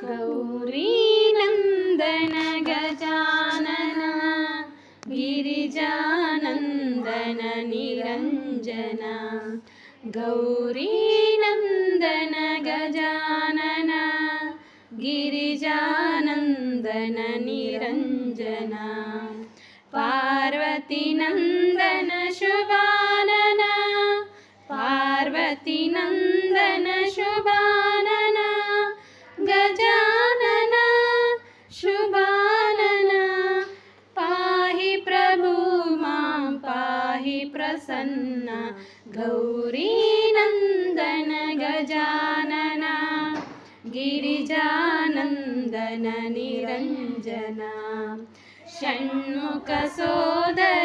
गौरीनन्दन गजानन गिरिजानन्दन निरञ्जन गौरीनन्दन गजानन गिरिजानन्दन निरञ्जन पार्वतीनन्दन शुभानन पार्वतीनन्दन प्रसन्न। गौरीनन्दन गजानन। गिरिजानन्दन निरञ्जन। षण्मुखसोदर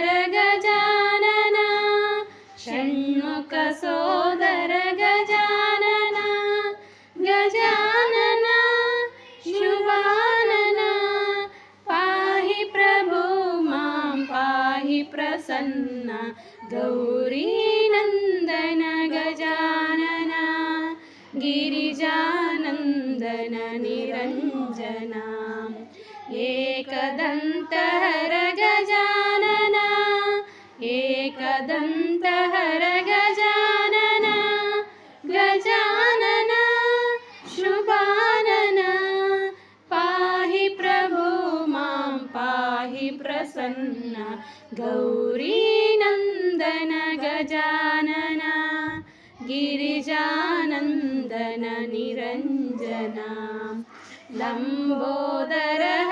प्रसन्न। गौरीनन्दन गजानन गिरिजानन्दन निरञ्जन एकदन्तहर प्रसन्न। गौरीनन्दन गजानन। गिरिजानन्दन निरञ्जन। लम्बोदर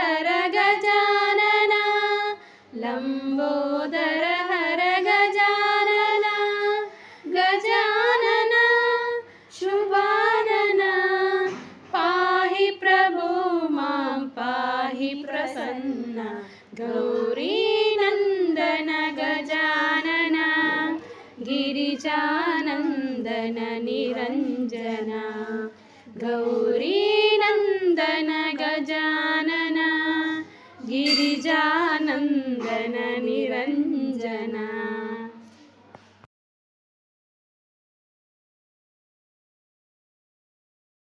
गौरीनन्दन गजानन गिरिजानन्दन निरञ्जन गौरीनन्दन